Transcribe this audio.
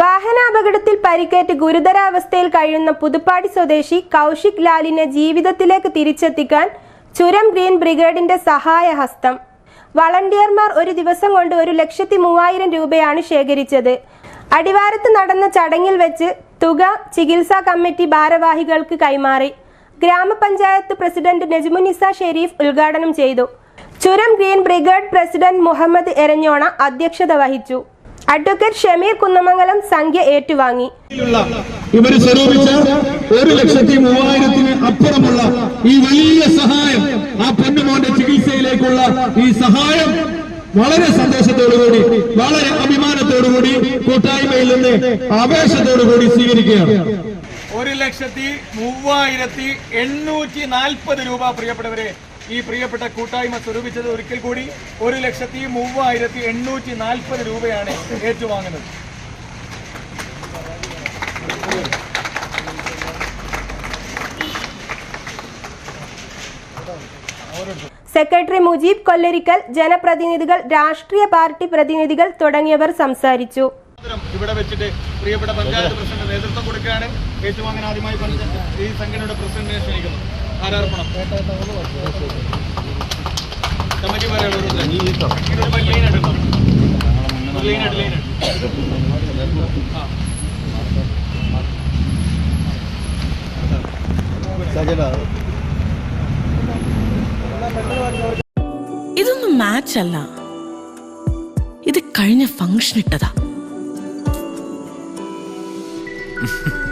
വാഹനാപകടത്തിൽ പരിക്കേറ്റ് ഗുരുതരാവസ്ഥയിൽ കഴിയുന്ന പുതുപ്പാടി സ്വദേശി കൗശിക് ലാലിനെ ജീവിതത്തിലേക്ക് തിരിച്ചെത്തിക്കാൻ ചുരം ഗ്രീൻ ബ്രിഗേഡിന്റെ സഹായഹസ്തം വളണ്ടിയർമാർ ഒരു ദിവസം കൊണ്ട് ഒരു ലക്ഷത്തി മൂവായിരം രൂപയാണ് ശേഖരിച്ചത്. അടിവാരത്ത് നടന്ന ചടങ്ങിൽ വെച്ച് തുക ചികിത്സാ കമ്മിറ്റി ഭാരവാഹികൾക്ക് കൈമാറി. ഗ്രാമപഞ്ചായത്ത് പ്രസിഡന്റ് നജ്മുനിസ ഷെരീഫ് ഉദ്ഘാടനം ചെയ്തു. ചുരം green brigade president Muhammad Eranjona അധ്യക്ഷത വഹിച്ചു. അഡ്വക്കേറ്റ് ഷമീർ കുന്നമംഗലം സംഖ്യ ഏറ്റുവാങ്ങി. ഇവർ സ്വരൂപിച്ച ഒരു ലക്ഷത്തി മൂവായിരത്തിന് അപ്പുറമുള്ള ഈ വലിയ സഹായം ആ പൊന്നുമോന്റെ ചികിത്സയിലേക്കുള്ള ഈ സഹായം വളരെ സന്തോഷത്തോടുകൂടി വളരെ അഭിമാനത്തോടുകൂടി കൂട്ടായ്മയിൽ നിന്ന് ആവേശത്തോടുകൂടി സ്വീകരിക്കുകയാണ്. ഒരു ലക്ഷത്തി മൂവായിരത്തി എണ്ണൂറ്റി നാൽപ്പത് രൂപ പ്രിയപ്പെട്ടവരെ ഈ പ്രിയപ്പെട്ട കൂട്ടായ്മ സ്വരൂപിച്ചത് ഒരിക്കൽ കൂടി ഒരു ലക്ഷത്തി മൂവായിരത്തി എണ്ണൂറ്റി നാൽപ്പത് രൂപയാണ് ഏറ്റുവാങ്ങുന്നത്. സെക്രട്ടറി മുജീബ് കൊല്ലരിക്കൽ ജനപ്രതിനിധികൾ രാഷ്ട്രീയ പാർട്ടി പ്രതിനിധികൾ തുടങ്ങിയവർ സംസാരിച്ചു. ഇവിടെ വെച്ചിട്ട് പ്രിയപ്പെട്ട പഞ്ചായത്ത് പ്രസിഡന്റ് നേതൃത്വം കൊടുക്കുകയാണ്. ഏറ്റുവാങ്ങാൻ ആദ്യമായി ഈ സംഘടനയുടെ പ്രസിഡന്റിനെ ക്ഷണിക്കുന്നു. എടുക്കാം ലൈൻ എടുക്കാം ലൈൻ ആ ഇതൊന്നും മാച്ച് അല്ല. ഇത് കഴിഞ്ഞ ഫങ്ഷൻ ഇട്ടതാ.